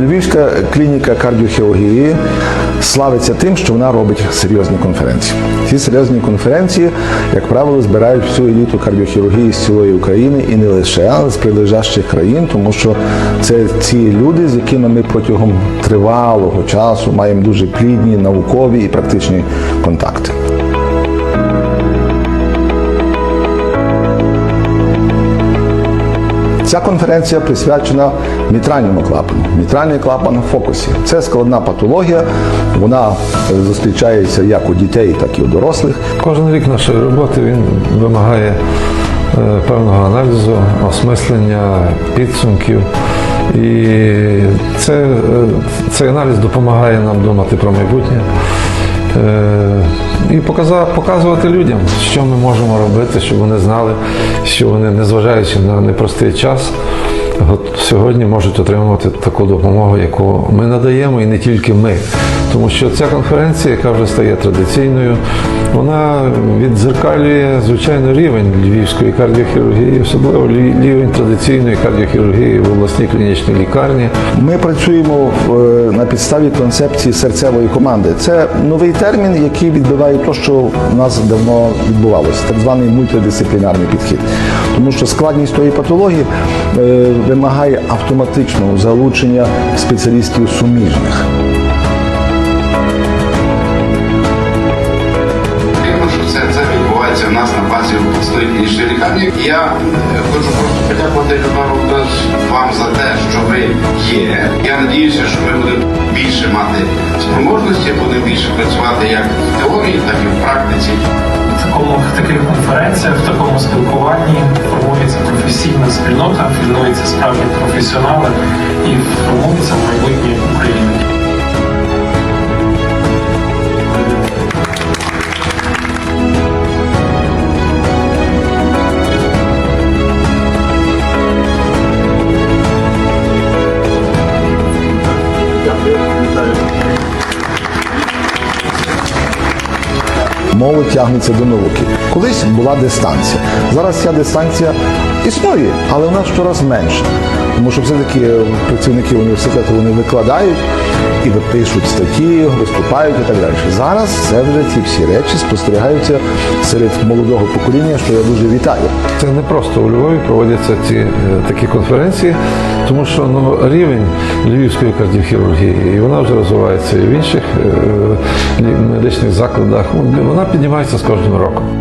Львівська клініка кардіохірургії славиться тим, що вона робить серйозні конференції. Ці серйозні конференції, як правило, збирають всю еліту кардіохірургії з цілої України і не лише, але з прилежащих країн, тому що це ці люди, з якими ми протягом тривалого часу маємо дуже плідні наукові і практичні контакти. Ця конференція присвячена мітральному клапану. Мітральний клапан в фокусі. Це складна патологія. Вона зустрічається як у дітей, так і у дорослих. Кожен рік нашої роботи він вимагає е, певного аналізу, осмислення, підсумків. І це, е, цей аналіз допомагає нам думати про майбутнє і показувати людям, що ми можемо робити, щоб вони знали, що вони, незважаючи на непростий час, сьогодні можуть отримувати таку допомогу, яку ми надаємо, і не тільки ми. Тому що ця конференція, яка вже стає традиційною, вона віддзеркалює, звичайно, рівень львівської кардіохірургії, особливо рівень традиційної кардіохірургії в обласній клінічній лікарні. Ми працюємо е, на підставі концепції серцевої команди. Це новий термін, який відбиває те, що у нас давно відбувалося, так званий мультидисциплінарний підхід. Тому що складність тої патології е, вимагає автоматичного залучення спеціалістів суміжних. Хочу просто подякувати Людмила вам за те, що ви є. Я надіюся, що ми будемо більше мати спроможності, будемо більше працювати як в теорії, так і в практиці. В такому в таких конференціях, в такому спілкуванні формується професійна спільнота, формуються справді професіонали і формується майбутнє Молодь тягнеться до науки. Колись була дистанція. Зараз ця дистанція існує, але вона щораз менша. Тому що все-таки е, працівники університету вони викладають і пишуть статті, виступають і так далі. Зараз це вже ці всі речі спостерігаються серед молодого покоління, що я дуже вітаю. Це не просто у Львові проводяться ці е, такі конференції, тому що ну, рівень львівської кардіохірургії, і вона вже розвивається і в інших е, медичних закладах. Ну, Вона піднімається з кожним роком.